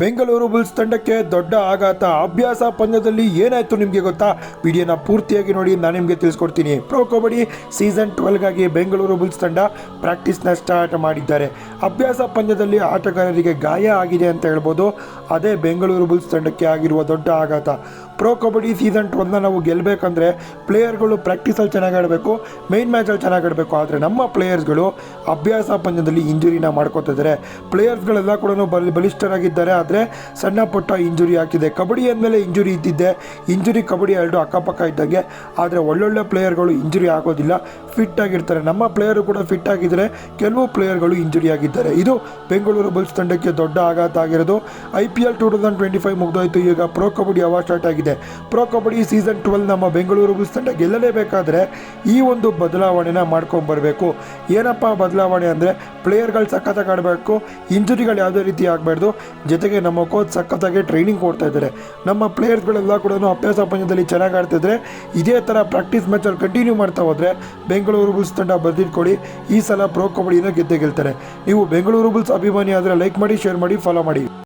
Bengaluru Bulls ತಂಡಕ್ಕೆ ದೊಡ್ಡ ಆಘಾತ. ಅಭ್ಯಾಸ ಪಂದ್ಯದಲ್ಲಿ ಏನಾಯ್ತು ನಿಮಗೆ ಗೊತ್ತಾ? ವಿಡಿಯೋನ ಪೂರ್ತಿಯಾಗಿ ನೋಡಿ, ನಾನು ನಿಮಗೆ ತಿಳಿಸ್ಕೊಡ್ತೀನಿ. ಪ್ರೊ ಕಬಡ್ಡಿ ಸೀಸನ್ ಟ್ವೆಲ್ಗಾಗಿ ಬೆಂಗಳೂರು ಬುಲ್ಸ್ ತಂಡ ಪ್ರಾಕ್ಟೀಸ್ನ ಸ್ಟಾರ್ಟ್ ಮಾಡಿದ್ದಾರೆ. ಅಭ್ಯಾಸ ಪಂದ್ಯದಲ್ಲಿ ಆಟಗಾರರಿಗೆ ಗಾಯ ಆಗಿದೆ ಅಂತ ಹೇಳ್ಬೋದು. ಅದೇ ಬೆಂಗಳೂರು ಬುಲ್ಸ್ ತಂಡಕ್ಕೆ ಆಗಿರುವ ದೊಡ್ಡ ಆಘಾತ. ಪ್ರೊ ಕಬಡ್ಡಿ ಸೀಸನ್ ಟ್ವೆಲ್ನ ನಾವು ಗೆಲ್ಲಬೇಕಂದ್ರೆ ಪ್ಲೇಯರ್ಗಳು ಪ್ರಾಕ್ಟೀಸಲ್ಲಿ ಚೆನ್ನಾಗಿ ಆಡಬೇಕು ಮೈನ್ ಮ್ಯಾಚಲ್ಲಿ ಚೆನ್ನಾಗಿ ಆಡಬೇಕು. ಆದರೆ ನಮ್ಮ ಪ್ಲೇಯರ್ಸ್ಗಳು ಅಭ್ಯಾಸ ಪಂದ್ಯದಲ್ಲಿ ಇಂಜುರಿನ ಮಾಡ್ಕೋತಿದ್ದಾರೆ. ಪ್ಲೇಯರ್ಸ್ಗಳೆಲ್ಲ ಕೂಡ ಬಲಿ ಬಲಿಷ್ಠರಾಗಿದ್ದಾರೆ. ಆದರೆ ಸಣ್ಣ ಪುಟ್ಟ ಇಂಜುರಿ ಹಾಕಿದೆ. ಕಬಡ್ಡಿ ಅಂದಮೇಲೆ ಇಂಜುರಿ ಇದ್ದಿದ್ದೆ. ಇಂಜುರಿ, ಕಬಡ್ಡಿ ಎರಡು ಅಕ್ಕಪಕ್ಕ ಇದ್ದಂಗೆ. ಆದರೆ ಒಳ್ಳೊಳ್ಳೆ ಪ್ಲೇಯರ್ಗಳು ಇಂಜುರಿ ಆಗೋದಿಲ್ಲ. ಫಿಟ್ ಆಗಿರ್ತಾರೆ. ನಮ್ಮ ಪ್ಲೇಯರು ಕೂಡ ಫಿಟ್ ಆಗಿದ್ದರೆ ಕೆಲವು ಪ್ಲೇಯರ್ಗಳು ಇಂಜುರಿ ಆಗಿದ್ದಾರೆ. ಇದು ಬೆಂಗಳೂರು ಬುಲ್ಸ್ ತಂಡಕ್ಕೆ ದೊಡ್ಡ ಆಘಾತ ಆಗಿರೋದು. I P L two thousand twenty five ಮುಗಿದೋಯ್ತು. ಈಗ ಪ್ರೋ ಕಬಡ್ಡಿ ಯಾವಾಗ ಸ್ಟಾರ್ಟ್ ಆಗಿದೆ. ಪ್ರೊ ಕಬಡ್ಡಿ ಸೀಸನ್ ಟ್ವೆಲ್ ನಮ್ಮ ಬೆಂಗಳೂರು ಬುಲ್ಸ್ ತಂಡ ಗೆಲ್ಲಲೇಬೇಕಾದ್ರೆ ಈ ಒಂದು ಬದಲಾವಣೆನ ಮಾಡ್ಕೊಂಡು ಬರಬೇಕು ಏನಪ್ಪ ಬದಲಾವಣೆ ಅಂದರೆ ಪ್ಲೇಯರ್ಗಳು ಸಖತ್ತಾಗಿ ಆಡಬೇಕು. ಇಂಜುರಿಗಳು ಯಾವುದೇ ರೀತಿ ಆಗಬಾರ್ದು. ಜೊತೆಗೆ ನಮ್ಮ ಕೋಚ್ ಸಖತ್ತಾಗಿ ಟ್ರೈನಿಂಗ್ ಕೊಡ್ತಾ ಇದ್ದಾರೆ. ನಮ್ಮ ಪ್ಲೇಯರ್ಸ್ಗಳೆಲ್ಲ ಕೂಡ ಅಭ್ಯಾಸ ಪಂದ್ಯದಲ್ಲಿ ಚೆನ್ನಾಗಿ ಆಡ್ತಿದ್ರೆ ಇದೇ ಥರ ಪ್ರಾಕ್ಟೀಸ್ ಮ್ಯಾಚಲ್ಲಿ ಕಂಟಿನ್ಯೂ ಮಾಡ್ತಾ ಹೋದರೆ ಬೆಂಗಳೂರು ಬುಲ್ಸ್ ತಂಡ ಬರೆದಿಟ್ಕೊಳ್ಳಿ ಈ ಸಲ ಪ್ರೋ ಕಬಡ್ಡಿನ ಗೆದ್ದೆ ಗೆಲ್ತಾರೆ. ನೀವು ಬೆಂಗಳೂರು ಬುಲ್ಸ್ ಅಭಿಮಾನಿ ಆದರೆ ಲೈಕ್ ಮಾಡಿ ಶೇರ್ ಮಾಡಿ ಫಾಲೋ ಮಾಡಿ.